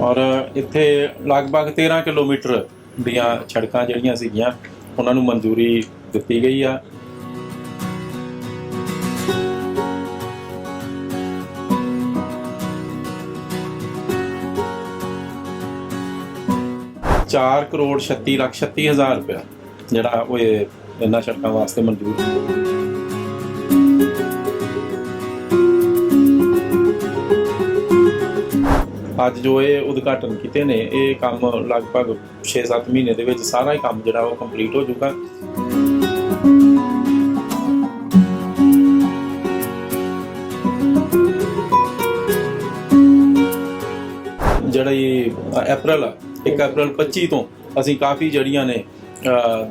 ਔਰ ਇੱਥੇ ਲਗਭਗ 13 ਕਿਲੋਮੀਟਰ ਦੀਆਂ ਸੜਕਾਂ ਜਿਹੜੀਆਂ ਸੀਗੀਆਂ, ਉਹਨਾਂ ਨੂੰ ਮਨਜ਼ੂਰੀ ਦਿੱਤੀ ਗਈ ਆ। ਚਾਰ ਕਰੋੜ 36 ਲੱਖ 36 ਹਜ਼ਾਰ ਰੁਪਇਆ ਜਿਹੜਾ ਉਹ ਇਹਨਾਂ ਸੜਕਾਂ ਵਾਸਤੇ ਮਨਜ਼ੂਰ ਅੱਜ ਜੋ ਇਹ ਉਦਘਾਟਨ ਕੀਤੇ ਨੇ ਇਹ ਕੰਮ ਲਗਭਗ 6-7 ਮਹੀਨੇ ਦੇ ਵਿੱਚ ਸਾਰਾ ਹੀ ਕੰਮ ਜਿਹੜਾ ਉਹ ਕੰਪਲੀਟ ਹੋ ਚੁੱਕਾ ਜਿਹੜਾ ਅ, ਅਪ੍ਰੈਲ 1 ਅਪ੍ਰੈਲ 25 ਤੋਂ ਅਸੀਂ ਕਾਫੀ ਜੜੀਆਂ ਨੇ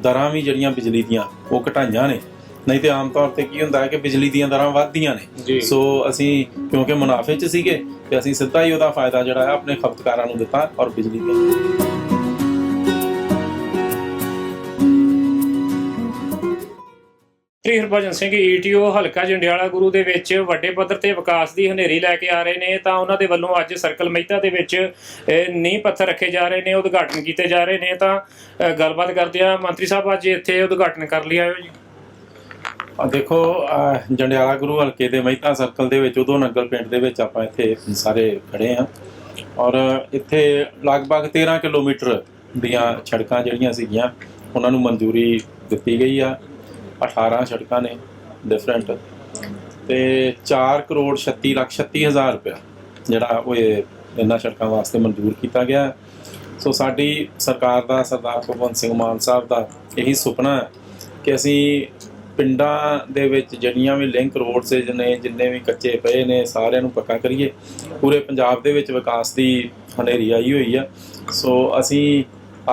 ਦਰਾਂ ਵੀ ਜਿਹੜੀਆਂ ਬਿਜਲੀ ਦੀਆਂ ਉਹ ਘਟਾਈਆਂ ਨੇ। ਨਹੀਂ ਤੇ ਆਮ ਤੌਰ ਤੇ ਕੀ ਹੁੰਦਾ ਹੈ ਕਿ ਬਿਜਲੀ ਦੀਆਂ ਦਰਾਂ ਵੱਧਦੀਆਂ। ਨੇ। ਸੋ ਅਸੀਂ ਕਿਉਂਕਿ ਮੁਨਾਫੇ 'ਚ ਸੀਗੇ ਤੇ ਅਸੀਂ ਸਿੱਧਾ ਹੀ ਉਹਦਾ ਫਾਇਦਾ ਜਿਹੜਾ ਹੈ ਆਪਣੇ ਖਪਤਕਾਰਾਂ ਨੂੰ ਦਿੱਤਾ ਔਰ ਬਿਜਲੀ ਦੇ। ਸ੍ਰੀ ਹਰਭਜਨ ਸਿੰਘ ਈਟੀਓ ਹਲਕਾ ਜੰਡਿਆਲਾ ਗੁਰੂ ਦੇ ਵਿੱਚ ਵੱਡੇ ਪੱਧਰ ਤੇ ਵਿਕਾਸ ਦੀ ਹਨੇਰੀ ਲੈ ਕੇ ਆ ਰਹੇ ਨੇ ਤਾਂ ਉਹਨਾਂ ਦੇ ਵੱਲੋਂ ਅੱਜ ਸਰਕਲ ਮਹਿਤਾ ਦੇ ਵਿੱਚ ਨੀਂਹ ਪੱਥਰ ਰੱਖੇ ਜਾ ਰਹੇ ਨੇ ਉਦਘਾਟਨ ਕੀਤੇ ਜਾ ਰਹੇ ਨੇ ਤਾਂ ਗੱਲਬਾਤ ਕਰਦੇ ਆ ਮੰਤਰੀ ਸਾਹਿਬ ਅੱਜ ਇੱਥੇ ਉਦਘਾਟਨ ਕਰ ਲਿਆ ਜੀ। ਆ ਦੇਖੋ ਜੰਡਿਆਲਾ ਗੁਰੂ ਹਲਕੇ ਦੇ ਮਹਿਤਾ ਸਰਕਲ ਦੇ ਵਿੱਚ, ਉਦੋਂ ਨੰਗਲ ਪਿੰਡ ਦੇ ਵਿੱਚ ਆਪਾਂ ਇੱਥੇ ਸਾਰੇ ਖੜੇ ਆ ਔਰ ਇੱਥੇ ਲਗਭਗ 13 ਕਿਲੋਮੀਟਰ ਦੀਆਂ ਸੜਕਾਂ ਜਿਹੜੀਆਂ ਸੀਗੀਆਂ, ਉਹਨਾਂ ਨੂੰ ਮਨਜ਼ੂਰੀ ਦਿੱਤੀ ਗਈ ਆ। 18 ਸੜਕਾਂ ਨੇ ਡਿਫਰੈਂਟ ਤੇ 4 ਕਰੋੜ 36 ਲੱਖ 36 ਹਜ਼ਾਰ ਰੁਪਇਆ ਜਿਹੜਾ ਉਹ ਇਹਨਾਂ ਸੜਕਾਂ ਵਾਸਤੇ ਮਨਜ਼ੂਰ ਕੀਤਾ ਗਿਆ। ਸੋ ਸਾਡੀ ਸਰਕਾਰ ਦਾ, ਸਰਦਾਰ ਭਗਵੰਤ ਸਿੰਘ ਮਾਨ ਸਾਹਿਬ ਦਾ ਇਹੀ ਸੁਪਨਾ ਹੈ ਕਿ ਅਸੀਂ ਪਿੰਡਾਂ ਦੇ ਵਿੱਚ ਜਿਹੜੀਆਂ ਵੀ ਲਿੰਕ ਰੋਡਸ ਨੇ, ਜਿੰਨੇ ਵੀ ਕੱਚੇ ਪਏ ਨੇ, ਸਾਰਿਆਂ ਨੂੰ ਪੱਕਾ ਕਰੀਏ। ਪੂਰੇ ਪੰਜਾਬ ਦੇ ਵਿੱਚ ਵਿਕਾਸ ਦੀ ਹਨੇਰੀ ਆਈ ਹੋਈ ਆ। ਸੋ ਅਸੀਂ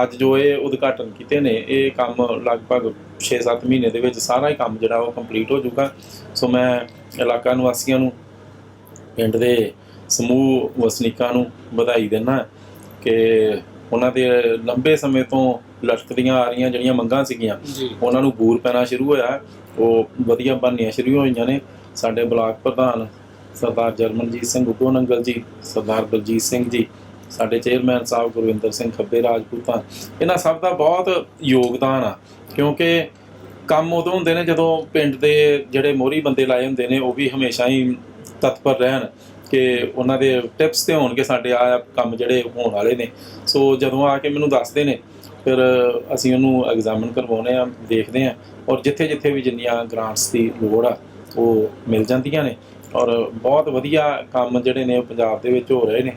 ਅੱਜ ਜੋ ਇਹ ਉਦਘਾਟਨ ਕੀਤੇ ਨੇ, ਇਹ ਕੰਮ ਲਗਭਗ 6-7 ਮਹੀਨੇ ਦੇ ਵਿੱਚ ਸਾਰਾ ਹੀ ਕੰਮ ਜਿਹੜਾ ਉਹ ਕੰਪਲੀਟ ਹੋ ਚੁੱਕਾ। ਸੋ ਮੈਂ ਇਲਾਕਾ ਨਿਵਾਸੀਆਂ ਨੂੰ, ਪਿੰਡ ਦੇ ਸਮੂਹ ਵਸਨੀਕਾਂ ਨੂੰ ਵਧਾਈ ਦਿੰਦਾ ਕਿ ਉਹਨਾਂ ਦੇ ਲੰਬੇ ਸਮੇਂ ਤੋਂ ਲਟਕਦੀਆਂ ਆ ਰਹੀਆਂ ਜਿਹੜੀਆਂ ਮੰਗਾਂ ਸੀਗੀਆਂ ਉਹਨਾਂ ਨੂੰ ਬੂਰ ਪੈਣਾ ਸ਼ੁਰੂ ਹੋਇਆ। ਉਹ ਵਧੀਆ ਬਣਨੀਆਂ ਸ਼ੁਰੂ ਹੋਈਆਂ ਨੇ। ਸਾਡੇ ਬਲਾਕ ਪ੍ਰਧਾਨ ਸਰਦਾਰ ਜਰਮਨਜੀਤ ਸਿੰਘ ਉਗੋ ਨੰਗਲ ਜੀ ਸਰਦਾਰ ਬਲਜੀਤ ਸਿੰਘ ਜੀ ਸਾਡੇ ਚੇਅਰਮੈਨ ਸਾਹਿਬ ਗੁਰਵਿੰਦਰ ਸਿੰਘ ਖੱਬੇ ਰਾਜਪੂਤਾਂ ਇਹਨਾਂ ਸਭ ਦਾ ਬਹੁਤ ਯੋਗਦਾਨ ਆ ਕਿਉਂਕਿ ਕੰਮ ਉਦੋਂ ਹੁੰਦੇ ਨੇ ਜਦੋਂ ਪਿੰਡ ਦੇ ਜਿਹੜੇ ਮੋਹਰੀ ਬੰਦੇ ਲਾਏ ਹੁੰਦੇ ਨੇ ਉਹ ਵੀ ਹਮੇਸ਼ਾ ਹੀ ਤਤਪਰ ਰਹਿਣ। ਕਿ ਉਹਨਾਂ ਦੇ ਟਿਪਸ ਤੇ ਹੋਣ ਕਿ ਸਾਡੇ ਆ ਕੰਮ ਜਿਹੜੇ ਹੋਣ ਵਾਲੇ ਨੇ। ਸੋ ਜਦੋਂ ਆ ਕੇ ਮੈਨੂੰ ਦੱਸਦੇ ਨੇ ਫਿਰ ਅਸੀਂ ਉਹਨੂੰ ਐਗਜ਼ਾਮਨ ਕਰਵਾਉਨੇ ਆ ਦੇਖਦੇ ਆ ਔਰ ਜਿੱਥੇ ਜਿੱਥੇ ਵੀ ਜਿੰਨੀਆਂ ਗ੍ਰਾਂਟਸ ਦੀ ਲੋੜ ਆ ਉਹ ਮਿਲ ਜਾਂਦੀਆਂ ਨੇ। ਔਰ ਬਹੁਤ ਵਧੀਆ ਕੰਮ ਜਿਹੜੇ ਨੇ ਪੰਜਾਬ ਦੇ ਵਿੱਚ ਹੋ ਰਹੇ ਨੇ।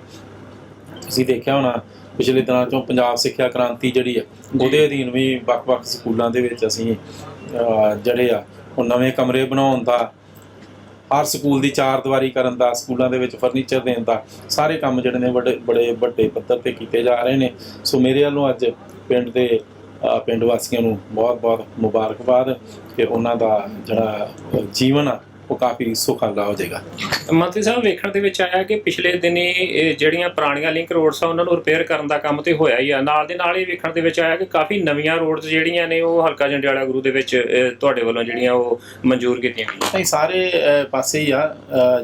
ਤੁਸੀਂ ਦੇਖਿਆ ਹੋਣਾ ਪਿਛਲੇ ਦਿਨਾਂ ਚੋਂ ਪੰਜਾਬ ਸਿੱਖਿਆ ਕ੍ਰਾਂਤੀ ਜਿਹੜੀ ਆ ਉਹਦੇ ਅਧੀਨ ਵੀ ਵੱਖ-ਵੱਖ ਸਕੂਲਾਂ ਦੇ ਵਿੱਚ ਅਸੀਂ ਜਿਹੜੇ ਆ ਉਹ ਨਵੇਂ ਕਮਰੇ ਬਣਾਉਣ ਦਾ ਹਰ ਸਕੂਲ ਦੀ ਚਾਰ ਦੀਵਾਰੀ ਕਰਨ ਦਾ, ਸਕੂਲਾਂ ਦੇ ਵਿੱਚ ਫਰਨੀਚਰ ਦੇਣ ਦਾ, ਸਾਰੇ ਕੰਮ ਜਿਹੜੇ ਨੇ ਬੜੇ ਬੜੇ ਵੱਡੇ ਪੱਧਰ ਤੇ ਕੀਤੇ ਜਾ ਰਹੇ ਨੇ। ਸੋ ਮੇਰੇ ਵੱਲੋਂ ਅੱਜ ਪਿੰਡ ਦੇ ਪਿੰਡ ਵਾਸੀਆਂ ਨੂੰ ਬਹੁਤ-ਬਹੁਤ ਮੁਬਾਰਕਬਾਦ ਕਿ ਉਹਨਾਂ ਦਾ ਜਿਹੜਾ ਜੀਵਨ ਆ ਉਹ ਕਾਫੀ ਸੁਖਾਲਾ ਹੋ ਜਾਏਗਾ ਮੰਤਰੀ ਸਾਹਿਬ ਵੇਖਣ ਦੇ ਵਿੱਚ ਆਇਆ ਕਿ ਪਿਛਲੇ ਦਿਨੀ ਇਹ ਜਿਹੜੀਆਂ ਪੁਰਾਣੀਆਂ ਲਿੰਕ ਰੋਡਸ ਆ ਉਹਨਾਂ ਨੂੰ ਰਿਪੇਅਰ ਕਰਨ ਦਾ ਕੰਮ ਤੇ ਹੋਇਆ ਹੀ ਆ। ਨਾਲ ਦੇ ਨਾਲ ਹੀ ਵੇਖਣ ਦੇ ਵਿੱਚ ਆਇਆ ਕਿ ਕਾਫੀ ਨਵੀਆਂ ਰੋਡਸ ਜਿਹੜੀਆਂ ਨੇ ਉਹ ਹਲਕਾ ਜੰਡਿਆਲਾ ਗੁਰੂ ਦੇ ਵਿੱਚ ਤੁਹਾਡੇ ਵੱਲੋਂ ਜਿਹੜੀਆਂ ਉਹ ਮਨਜ਼ੂਰ ਕੀਤੀਆਂ ਗਈਆਂ। ਨਹੀਂ ਸਾਰੇ ਪਾਸੇ ਹੀ ਆ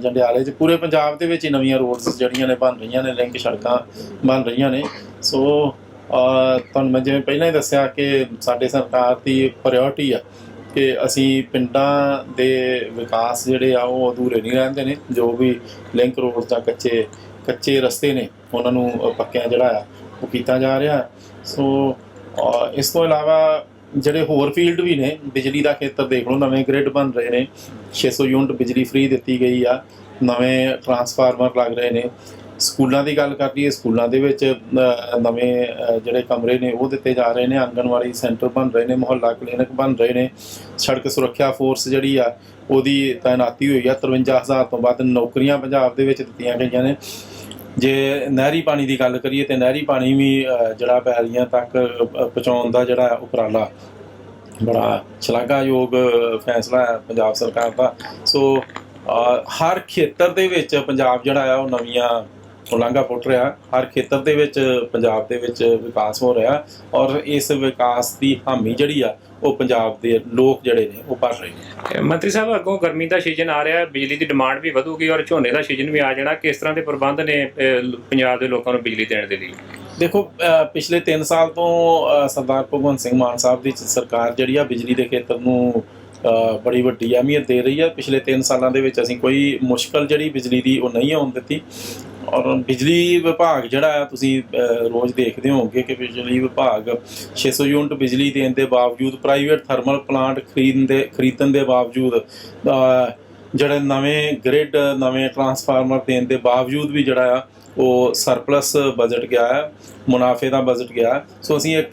ਜੰਡਿਆਲੇ 'ਚ। ਪੂਰੇ ਪੰਜਾਬ ਦੇ ਵਿੱਚ ਹੀ ਨਵੀਆਂ ਰੋਡਸ ਜਿਹੜੀਆਂ ਨੇ ਬਣ ਰਹੀਆਂ ਨੇ ਲਿੰਕ ਸੜਕਾਂ ਬਣ ਰਹੀਆਂ ਨੇ। ਸੋ ਤੁਹਾਨੂੰ ਮੈਂ ਜਿਵੇਂ ਪਹਿਲਾਂ ਹੀ ਦੱਸਿਆ ਕਿ ਸਾਡੇ ਸਰਕਾਰ ਦੀ ਪ੍ਰਾਇੋਰਟੀ ਆ ਕਿ ਅਸੀਂ ਪਿੰਡਾਂ ਦੇ ਵਿਕਾਸ ਜਿਹੜੇ ਆ ਉਹ ਅਧੂਰੇ ਨਹੀਂ ਰਹਿੰਦੇ ਨੇ, ਜੋ ਵੀ ਲਿੰਕ ਰੋਡ ਜਾਂ ਕੱਚੇ ਕੱਚੇ ਰਸਤੇ ਨੇ, ਉਹਨਾਂ ਨੂੰ ਪੱਕਿਆਂ ਜਿਹੜਾ ਆ, ਉਹ ਕੀਤਾ ਜਾ ਰਿਹਾ। ਸੋ ਇਸ ਤੋਂ ਇਲਾਵਾ ਜਿਹੜੇ ਹੋਰ ਫੀਲਡ ਵੀ ਨੇ, ਬਿਜਲੀ ਦਾ ਖੇਤਰ ਦੇਖ ਲਓ, ਨਵੇਂ ਗ੍ਰਿਡ ਬਣ ਰਹੇ ਨੇ। 600 ਯੂਨਿਟ ਬਿਜਲੀ ਫ੍ਰੀ ਦਿੱਤੀ ਗਈ ਆ। ਨਵੇਂ ਟਰਾਂਸਫਾਰਮਰ ਲੱਗ ਰਹੇ ਨੇ। ਸਕੂਲਾਂ ਦੀ ਗੱਲ ਕਰ ਲਈਏ, ਸਕੂਲਾਂ ਦੇ ਵਿੱਚ ਨਵੇਂ ਜਿਹੜੇ ਕਮਰੇ ਨੇ, ਉਹ ਦਿੱਤੇ ਜਾ ਰਹੇ ਨੇ, ਆਂਗਣਵਾੜੀ ਸੈਂਟਰ ਬਣ ਰਹੇ ਨੇ, ਮੁਹੱਲਾ ਕਲੀਨਿਕ ਬਣ ਰਹੇ ਨੇ, ਸੜਕ ਸੁਰੱਖਿਆ ਫੋਰਸ ਜਿਹੜੀ ਆ, ਉਹਦੀ ਤਾਇਨਾਤੀ ਹੋਈ ਆ 53000 ਤੋਂ ਵੱਧ ਨੌਕਰੀਆਂ ਪੰਜਾਬ ਦੇ ਵਿੱਚ ਦਿੱਤੀਆਂ ਗਈਆਂ ਨੇ। ਜੇ ਨਹਿਰੀ ਪਾਣੀ ਦੀ ਗੱਲ ਕਰੀਏ, ਤੇ ਨਹਿਰੀ ਪਾਣੀ ਵੀ ਜਿਹੜਾ ਬਹਿਰੀਆਂ ਤੱਕ ਪਹੁੰਚਾਉਣ ਦਾ ਜਿਹੜਾ ਉਪਰਾਲਾ, ਬੜਾ ਸ਼ਲਾਘਾਯੋਗ ਫੈਸਲਾ ਹੈ ਪੰਜਾਬ ਸਰਕਾਰ ਦਾ। ਸੋ ਹਰ ਖੇਤਰ ਦੇ ਵਿੱਚ ਪੰਜਾਬ ਜਿਹੜਾ ਆ, ਉਹ ਨਵੀਆਂ ਉਲਾਂਘਾ ਪੁੱਟ ਰਿਹਾ ਹਰ ਖੇਤਰ ਦੇ ਵਿੱਚ ਪੰਜਾਬ ਦੇ ਵਿੱਚ ਵਿਕਾਸ ਹੋ ਰਿਹਾ ਔਰ ਇਸ ਵਿਕਾਸ ਦੀ ਹਾਮੀ ਜਿਹੜੀ ਆ ਉਹ ਪੰਜਾਬ ਦੇ ਲੋਕ ਜਿਹੜੇ ਨੇ ਉਹ ਭਰ ਰਹੇ ਨੇ। ਮੰਤਰੀ ਸਾਹਿਬ ਅੱਗੋਂ ਗਰਮੀ ਦਾ ਸੀਜ਼ਨ ਆ ਰਿਹਾ ਬਿਜਲੀ ਦੀ ਡਿਮਾਂਡ ਵੀ ਵਧੂਗੀ ਔਰ ਝੋਨੇ ਦਾ ਸੀਜ਼ਨ ਵੀ ਆ ਜਾਣਾ ਕਿਸ ਤਰ੍ਹਾਂ ਦੇ ਪ੍ਰਬੰਧ ਨੇ ਪੰਜਾਬ ਦੇ ਲੋਕਾਂ ਨੂੰ ਬਿਜਲੀ ਦੇਣ ਦੇ ਲਈ? ਦੇਖੋ ਪਿਛਲੇ 3 ਸਾਲ ਤੋਂ ਸਰਦਾਰ ਭਗਵੰਤ ਸਿੰਘ ਮਾਨ ਸਾਹਿਬ ਦੀ ਸਰਕਾਰ ਜਿਹੜੀ ਆ ਬਿਜਲੀ ਦੇ ਖੇਤਰ ਨੂੰ ਬੜੀ ਵੱਡੀ ਅਹਿਮੀਅਤ ਦੇ ਰਹੀ ਹੈ ਪਿਛਲੇ 3 ਸਾਲਾਂ ਦੇ ਵਿੱਚ ਅਸੀਂ ਕੋਈ ਮੁਸ਼ਕਲ ਜਿਹੜੀ ਬਿਜਲੀ ਦੀ ਉਹ ਨਹੀਂ ਆਉਣ ਦਿੱਤੀ। ਔਰ ਬਿਜਲੀ ਵਿਭਾਗ ਜਿਹੜਾ ਆ ਤੁਸੀਂ ਰੋਜ਼ ਦੇਖਦੇ ਹੋਵੋਗੇ ਕਿ ਬਿਜਲੀ ਵਿਭਾਗ 600 ਯੂਨਿਟ ਬਿਜਲੀ ਦੇਣ ਦੇ ਬਾਵਜੂਦ ਪ੍ਰਾਈਵੇਟ ਥਰਮਲ ਪਲਾਂਟ ਖਰੀਦਣ ਦੇ ਖਰੀਦਣ ਦੇ ਬਾਵਜੂਦ ਜਿਹੜੇ ਨਵੇਂ ਗ੍ਰਿਡ ਨਵੇਂ ਟਰਾਂਸਫਾਰਮਰ ਦੇਣ ਦੇ ਬਾਵਜੂਦ ਵੀ ਜਿਹੜਾ ਆ, ਉਹ ਸਰਪਲਸ ਬਜਟ ਗਿਆ ਹੈ, ਮੁਨਾਫੇ ਦਾ ਬਜਟ ਗਿਆ ਸੋ ਅਸੀਂ ਇੱਕ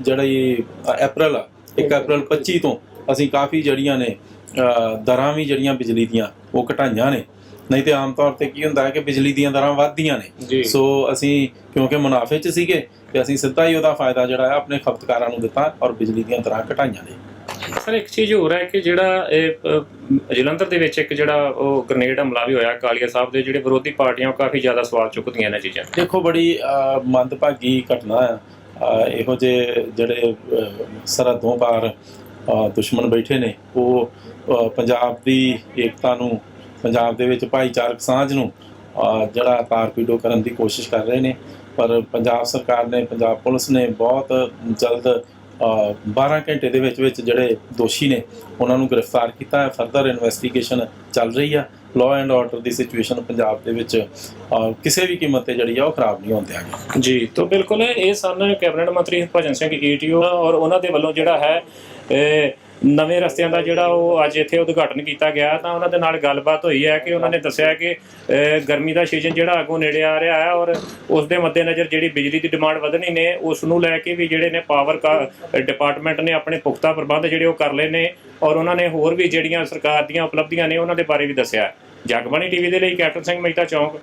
ਜਿਹੜਾ ਜਿਹੜੀ ਅਪ੍ਰੈਲ ਆ 1 ਅਪ੍ਰੈਲ 25 ਤੋਂ ਅਸੀਂ ਕਾਫੀ ਜਿਹੜੀਆਂ ਨੇ ਦਰਾਂ ਵੀ ਜਿਹੜੀਆਂ ਬਿਜਲੀ ਦੀਆਂ, ਉਹ ਘਟਾਈਆਂ ਨੇ। ਨਹੀਂ ਤੇ ਆਮ ਤੌਰ ਤੇ ਕੀ ਹੁੰਦਾ ਹੈ ਕਿ ਬਿਜਲੀ ਦੀਆਂ ਦਰਾਂ ਵੱਧਦੀਆਂ ਨੇ। ਸੋ ਅਸੀਂ ਕਿਉਂਕਿ ਮੁਨਾਫੇ 'ਚ ਸੀਗੇ ਤੇ ਅਸੀਂ ਸਿੱਧਾ ਹੀ ਉਹਦਾ ਫਾਇਦਾ ਜਿਹੜਾ ਹੈ ਆਪਣੇ ਖਪਤਕਾਰਾਂ ਨੂੰ ਦਿੱਤਾ ਔਰ ਬਿਜਲੀ ਦੀਆਂ ਦਰਾਂ ਘਟਾਈਆਂ ਨੇ। ਸਰ ਇੱਕ ਚੀਜ਼ ਹੋਰ ਹੈ ਕਿ ਜਿਹੜਾ ਇਹ ਜਲੰਧਰ ਦੇ ਵਿੱਚ ਇੱਕ ਜਿਹੜਾ ਉਹ ਗ੍ਰਨੇਡ ਹਮਲਾ ਵੀ ਹੋਇਆ ਕਾਲੀਆ ਸਾਹਿਬ ਦੇ ਜਿਹੜੇ ਵਿਰੋਧੀ ਪਾਰਟੀਆਂ ਉਹ ਕਾਫੀ ਜ਼ਿਆਦਾ ਸਵਾਲ ਚੁੱਕਦੀਆਂ ਨੇ ਚੀਜ਼ਾਂ। ਦੇਖੋ ਬੜੀ ਮੰਦਭਾਗੀ ਘਟਨਾ ਅਹ, ਇਹੋ ਜਿਹੇ ਜਿਹੜੇ ਸਰਹੱਦੋਂ ਪਾਰ ਦੁਸ਼ਮਣ ਬੈਠੇ ਨੇ ਉਹ ਪੰਜਾਬ ਦੀ ਏਕਤਾ ਨੂੰ ਪੰਜਾਬ ਦੇ ਵਿੱਚ ਭਾਈਚਾਰਕ ਸਾਂਝ ਨੂੰ ਅਹ, ਜਿਹੜਾ ਤਾਰਪੀਡੋ ਕਰਨ ਦੀ ਕੋਸ਼ਿਸ਼ ਕਰ ਰਹੇ ਨੇ। ਪਰ ਪੰਜਾਬ ਸਰਕਾਰ ਨੇ ਪੰਜਾਬ ਪੁਲਿਸ ਨੇ ਬਹੁਤ ਜਲਦ ਅਹ, 12 ਘੰਟੇ ਦੇ ਵਿੱਚ ਵਿੱਚ ਜਿਹੜੇ ਦੋਸ਼ੀ ਨੇ ਉਹਨਾਂ ਨੂੰ ਗ੍ਰਿਫਤਾਰ ਕੀਤਾ ਹੈ। ਫਰਦਰ ਇਨਵੈਸਟੀਗੇਸ਼ਨ ਚੱਲ ਰਹੀ ਆ। ਲਾਅ ਐਂਡ ਆਰਡਰ ਦੀ ਸਿਚੁਏਸ਼ਨ ਪੰਜਾਬ ਦੇ ਵਿੱਚ ਕਿਸੇ ਵੀ ਕੀਮਤ ਤੇ ਜਿਹੜੀ ਆ ਉਹ ਖਰਾਬ ਨਹੀਂ ਹੋਣ ਦਿਆਂਗੇ। ਜੀ ਤੋਂ ਬਿਲਕੁਲ ਇਹ ਸਨ ਕੈਬਨਿਟ ਮੰਤਰੀ ਹਰਭਜਨ ਸਿੰਘ ਈਟੀਓ ਔਰ ਉਹਨਾਂ ਦੇ ਵੱਲੋਂ ਜਿਹੜਾ ਹੈ ਇਹ ਨਵੇਂ ਰਸਤਿਆਂ ਦਾ ਜਿਹੜਾ ਉਹ ਅੱਜ ਇੱਥੇ ਉਦਘਾਟਨ ਕੀਤਾ ਗਿਆ, ਤਾਂ ਉਹਨਾਂ ਦੇ ਨਾਲ ਗੱਲਬਾਤ ਹੋਈ ਹੈ ਕਿ ਉਹਨਾਂ ਨੇ ਦੱਸਿਆ ਕਿ ਗਰਮੀ ਦਾ ਸੀਜ਼ਨ ਜਿਹੜਾ ਅੱਗੋਂ ਨੇੜੇ ਆ ਰਿਹਾ ਹੈ ਔਰ ਉਸ ਦੇ ਮੱਦੇਨਜ਼ਰ ਜਿਹੜੀ ਬਿਜਲੀ ਦੀ ਡਿਮਾਂਡ ਵਧਣੀ ਨੇ, ਉਸ ਨੂੰ ਲੈ ਕੇ ਵੀ ਜਿਹੜੇ ਨੇ ਪਾਵਰ ਡਿਪਾਰਟਮੈਂਟ ਨੇ ਆਪਣੇ ਪੁਖਤਾ ਪ੍ਰਬੰਧ ਜਿਹੜੇ ਉਹ ਕਰ ਲਏ ਨੇ ਔਰ ਉਹਨਾਂ ਨੇ ਹੋਰ ਵੀ ਜਿਹੜੀਆਂ ਸਰਕਾਰ ਦੀਆਂ ਉਪਲਬਧੀਆਂ ਨੇ ਉਹਨਾਂ ਦੇ ਬਾਰੇ ਵੀ ਦੱਸਿਆ ਜਗਬਾਣੀ ਟੀਵੀ ਦੇ ਲਈ ਕੈਪਟਨ ਸਿੰਘ ਮਹਿਤਾ ਚੌਂਕ।